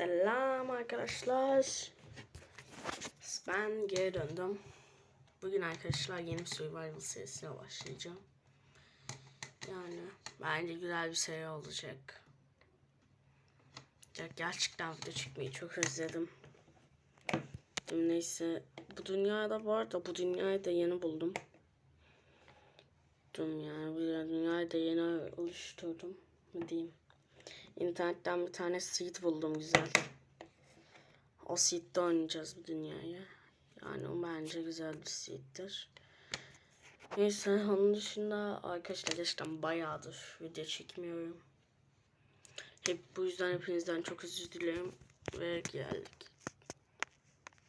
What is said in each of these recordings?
Selam arkadaşlar. Ben geri döndüm. Bugün arkadaşlar yeni bir survival serisine başlayacağım. Yani bence güzel bir seri olacak. Gerçekten video çekmeyi çok özledim. Neyse bu dünyada var da bu dünyayı da yeni buldum. Dum yani bu dünyayı da yeni oluşturdum. Ne diyeyim. İnternetten bir tane seed buldum güzel. O seed'de oynayacağız bu dünyayı. Yani o bence güzel bir seed'dir. Neyse onun dışında arkadaşlar gerçekten bayağıdır video çekmiyorum. Hep bu yüzden hepinizden çok özür dilerim ve geldik.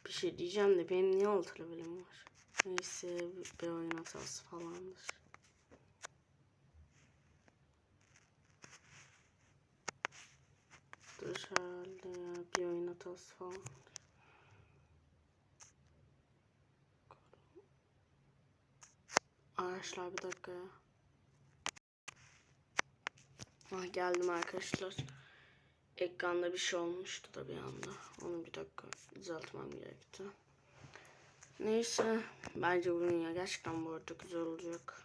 Bir şey diyeceğim de benim niye alt levelim var? Neyse bir oyun hatası falandır. Dur herhalde ya bir oyun hatası falan. Arkadaşlar bir dakika ya. Ah geldim arkadaşlar. Ekranda bir şey olmuştu da bir anda. Onu bir dakika düzeltmem gerekti. Neyse. Bence bu dünya gerçekten bu arada güzel olacak.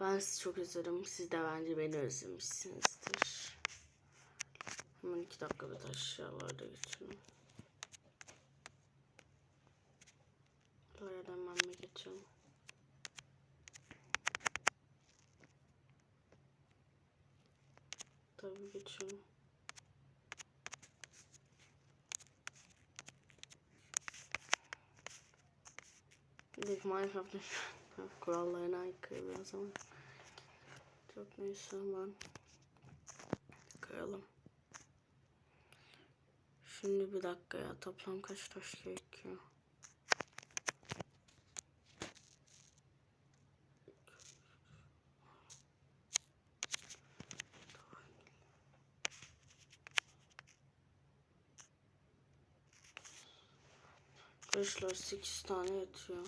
Ben sizi çok özledim. Siz de bence beni özlemişsinizdir. Hemen iki dakika bir de aşağılarda geçelim. Buraya da hemen bir geçelim. Tabii geçelim. Büyük Minecraft'ın kurallarına aykırı biraz ama çok neyse ben kıralım. Şimdi bir dakika ya toplam kaç taş gerekiyor? Arkadaşlar 8 tane yatıyor.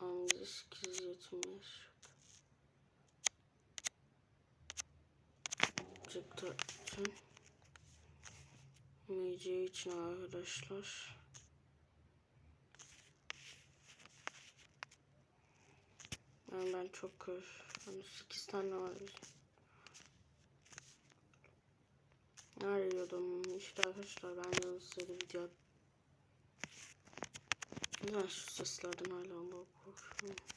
Ama bize 8 yetmiyor. Çıktı için. MC için arkadaşlar. Yani ben çok kır. Yani 8 tane var. Ne arıyordum? İşte arkadaşlar ben de size video Neden şu seslerden hala korkuyorum.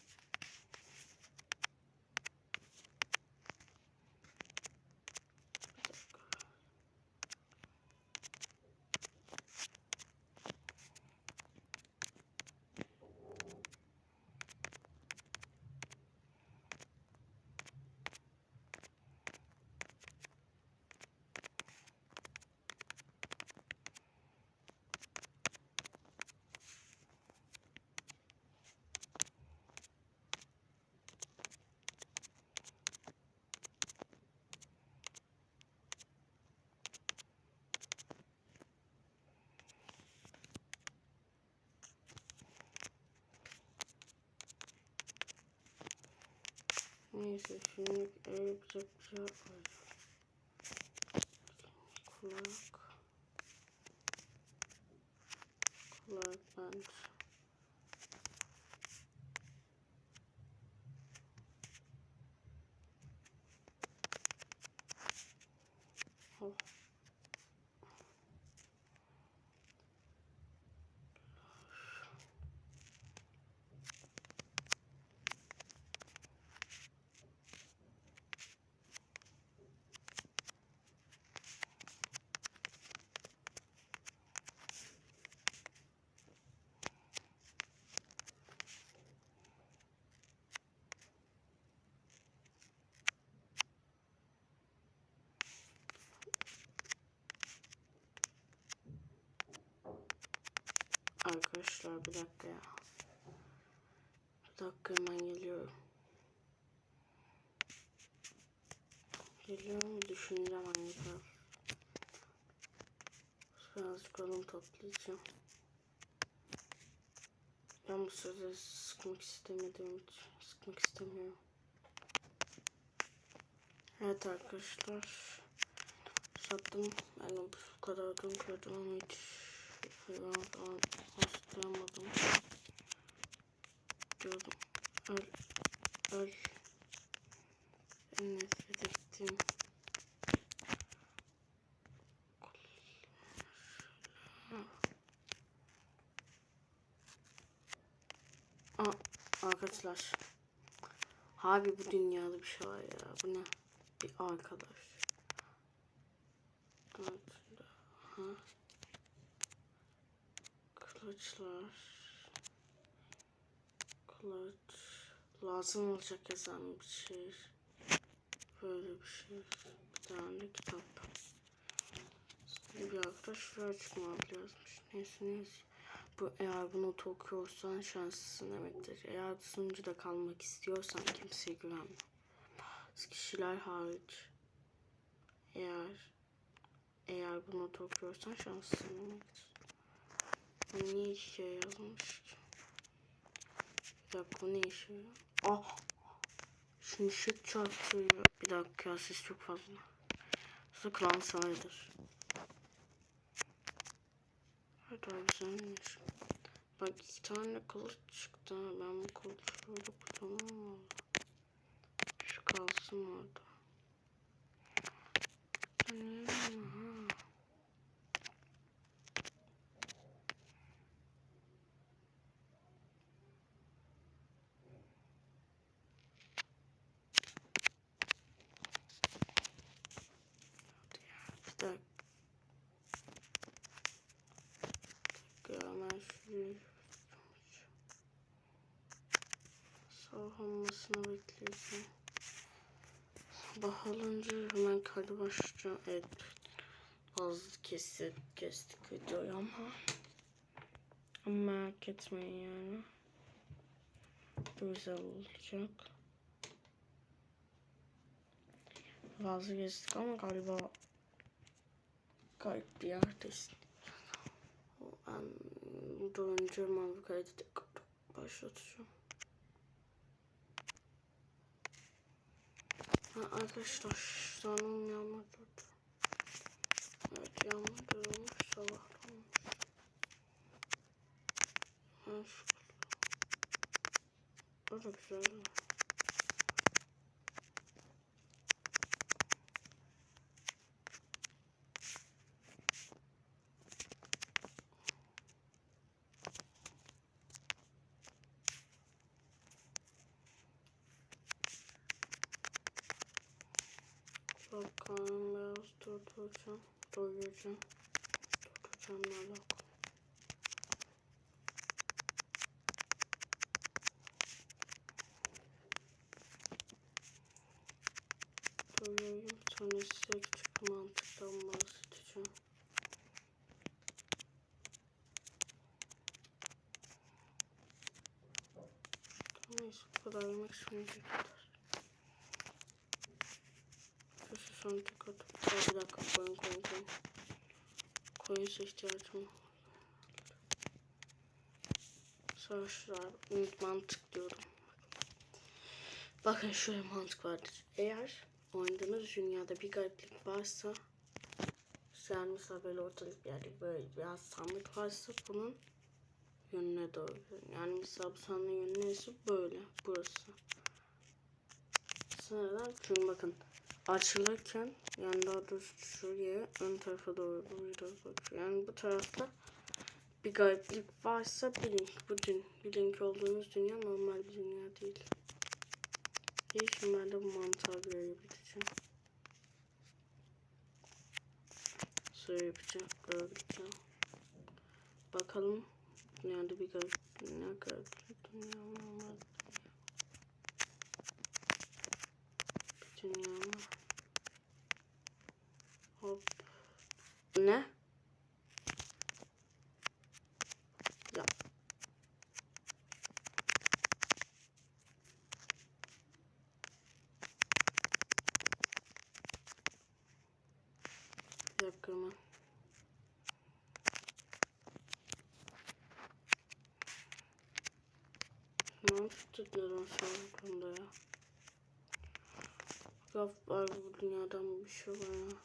Neyse şimdi ev yapacak bir şey yapmayacağım. Kulak. Arkadaşlar bir dakika ya. Bir dakika hemen geliyorum. Geliyorum düşüneceğim hangi taraf. Birazcık alım toplayacağım. Ben bu sırada sıkmak istemediğim için sıkmak istemiyorum. Evet arkadaşlar. başlattım. Ben bu kadar gün gördüm ama hiç falan rastlayamadım. Diyordum. Öl. Öl. En nefret ettiğim. Aa, arkadaşlar. Abi bu dünyada bir şey var ya. Bu ne? Bir arkadaş. Evet. Ha. Kılıçlar. Kılıç. Lazım olacak yazan bir şey. Böyle bir şey. Bir tane kitap. Sonra bir arkadaş ver çıkma yazmış. Neyse neyse. Bu eğer bunu okuyorsan şanslısın demektir. Eğer sunucuda kalmak istiyorsan kimseye güvenme. Kişiler hariç. Eğer eğer bunu okuyorsan şanslısın demektir. İki kere yazmış ki? Bir dakika ne işe yarıyor? Ah! Şimdi ışık çarpıyor. Bir dakika ya ses çok fazla. Sıkılan sayıdır. Evet abi güzelmiş. Bak iki tane kılıç çıktı. Ben bu kılıçları kullanamam valla. Şu kalsın orada. Hmm. Bir dakika. Hemen şuraya Sabah olmasını bekleyeceğim. Sabah olunca hemen kaydı başlayacağım. Evet. Az kesip kestik videoyu ama. Ama merak etmeyin yani. Güzel olacak. Fazla kestik ama galiba garip bir yerdeyiz. Ben burada önce mavi kaydı tekrar başlatacağım. Ha, arkadaşlar sanırım yağmur durdu. Evet yağmur durmuş sabah olmuş. Ha şükür. O da güzel. Bakalım biraz durduracağım. Doyuracağım. Durduracağım ne alaka. Doyurayım. Sonra size küçük bir mantıktan bahsedeceğim. Neyse bu kadar yemek şimdi yeter. Şu son tek atıp bir dakika koyun koyun koyun. Koyun ihtiyacım var. Savaşlar mantık diyorum. Bakın şöyle mantık vardır. Eğer oynadığınız dünyada bir gariplik varsa yani mesela böyle ortalık bir yerde böyle biraz sandık varsa bunun yönüne doğru. Yani mesela bu sandığın yönü neyse böyle burası. Sıradan çünkü bakın açılırken yani daha doğrusu şuraya ön tarafa doğru biraz bakıyor. Yani bu tarafta bir gariplik varsa bilin. Bu dün bilin ki olduğunuz dünya normal bir dünya değil. İyi şimdi ben de bu mantığa göre yapacağım. Sonra yapacağım. Göreceğim. Bakalım dünyada bir garip ne garip dünya normal bir dünya mı? fotoğraf kırma. Ne tutuyorum sağlıkında ya. Raf var bu dünyadan bir şey var ya.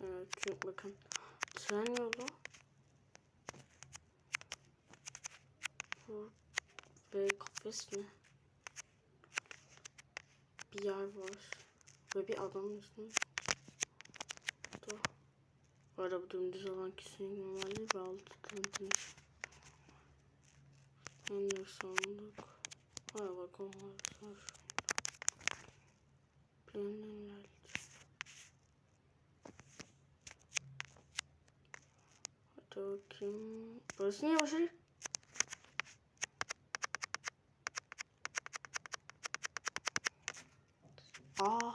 Evet çünkü bakın tren yolu bu ve kafes mi? Bir yer var ve bir adamın üstünde. Da. Bu dümdüz olan kesin normalde bir altı tane. Ender sandık. Hadi bakalım var. Planlar. Hadi bakayım. Burası niye başarı? Aa,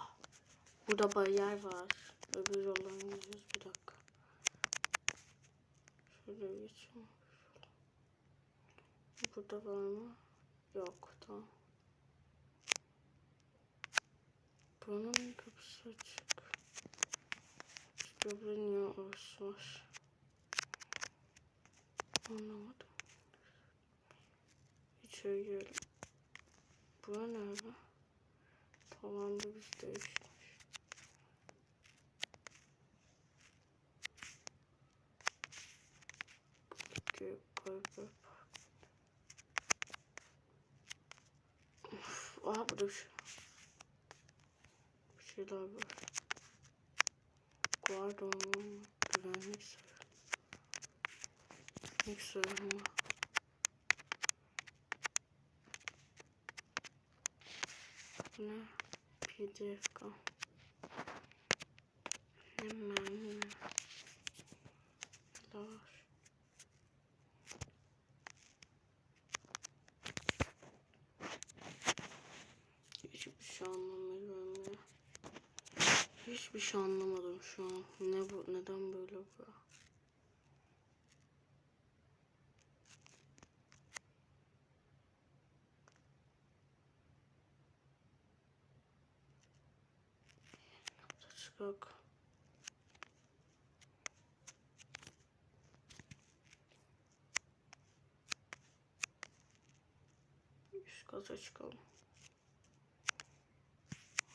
burada bariyer var. Öbür yoldan gidiyoruz. Bir dakika. Şöyle geçeyim. Burada var mı? Yok. Tamam. Buranın kapısı açık. Öbürü niye orası var? Anlamadım. İçeri girelim. Bura nerede? Tavanda biz değiştik. Köy koy Uf, aha burada bir şey. Bir şeyler var. Pardon. Güvenlik sayı. Güvenlik sayı ama. Ne? PDF kal. Hemen. Var. Hiçbir şey anlamıyorum ya. Hiçbir şey anlamadım şu an. Ne bu? Neden böyle bu? Çıkak. Üst kata çıkalım.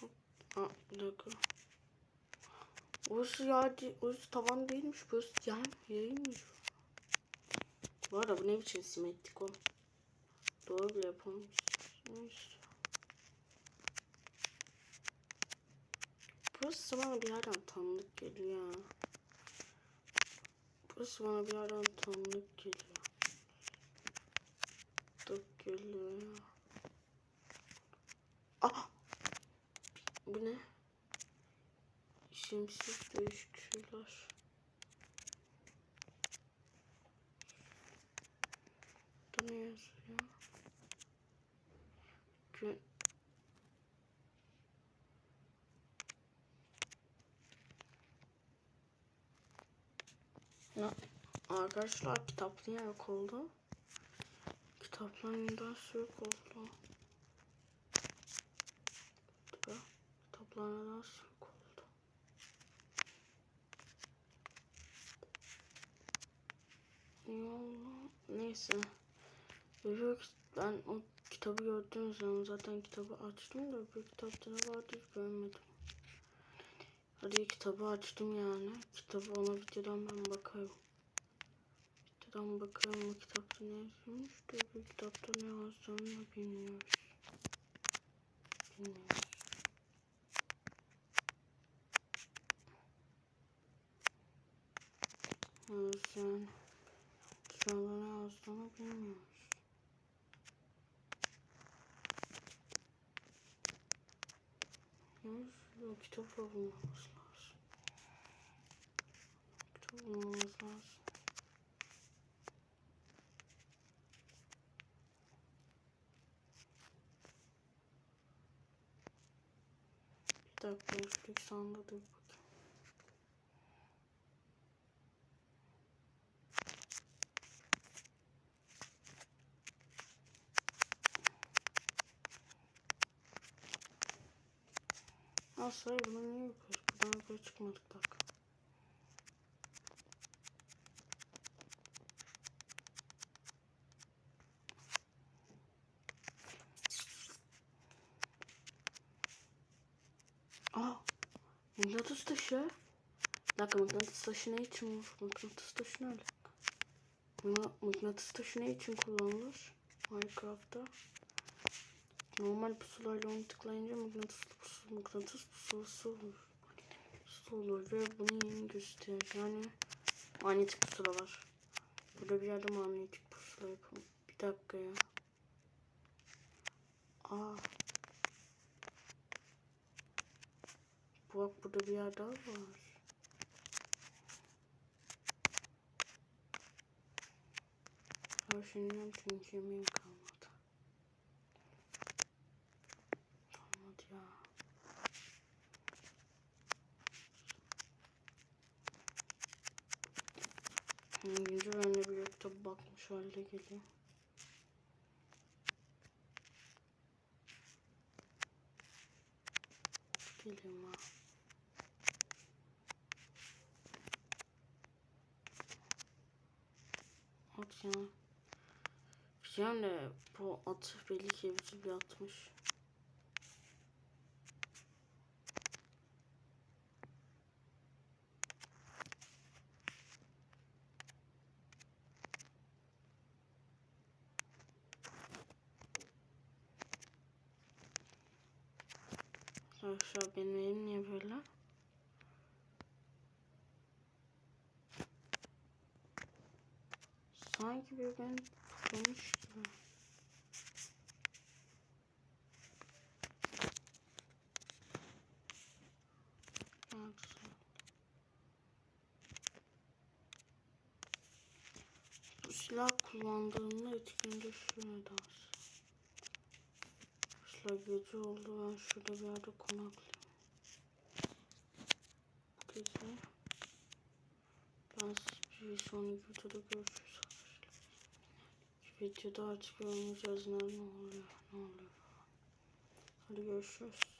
Hop. Aa, dakika. Orası değil, orası tavan değilmiş. Burası yer, yeriymiş. Bu arada bu ne biçim simetrik o. Doğru bile yapamamış. Neyse. Burası bana bir yerden tanıdık geliyor ya. Burası bana bir yerden tanıdık geliyor. Tanıdık geliyor ya. Ah! Bu ne? İsimsiz değişik şeyler. Burada ne yazıyor? Gün Ya arkadaşlar kitap niye yok oldu? Kitaplar neden yok oldu? Burada kitaplar neden yok oldu? Niye oldu? Neyse. Öbür ben o kitabı gördüğüm zaman zaten kitabı açtım da öbür kitapta ne vardı görmedim. Hadi kitabı açtım yani. Kitabı ona videodan ben bakarım. Videodan bakarım o kitapta ne yazılmış bu kitapta ne yazdığını bilmiyoruz. Bilmiyoruz. Evet yani. Anda ne yazdığını bilmiyoruz. Yok kitap bulmamız lazım. Kitap bulmamız lazım. Bir dakika üstlük sandığı bakayım. Asla bunu niye yapıyoruz? Buradan yukarı çıkmadık bak. Aa, mıknatıs taşı. dakika mıknatıs taşı ne için var? Mıknatıs taşı ne? Mıkna- Mıknatıs taşı ne için kullanılır? Minecraft'ta. Normal pusulayla onu tıklayınca mıknatıslı pusu, mıknatıs pusulası olur. Pusu olur ve bunu yeni gösterir. Yani manyetik pusulalar. Burada bir yerde manyetik pusula yapalım. Bir dakika ya. Aa. Bu bak burada bir yer daha var. Her şeyim çünkü yemeğim 11. bölümde blokta bakmış halde geliyor. Geliyorum ha. At ya. Güzel de bu atı belli ki bir atmış. Arkadaşlar benim elim niye böyle? Sanki bir ben tutulmuş gibi. Bu silah kullandığında etkinleşiyor daha. Arkadaşlar gece oldu ben şurada bir yerde konaklayayım. Bu gece ben bir sonraki videoda görüşürüz arkadaşlar. Videoda artık görmeyeceğiz ne oluyor ne oluyor. Hadi görüşürüz.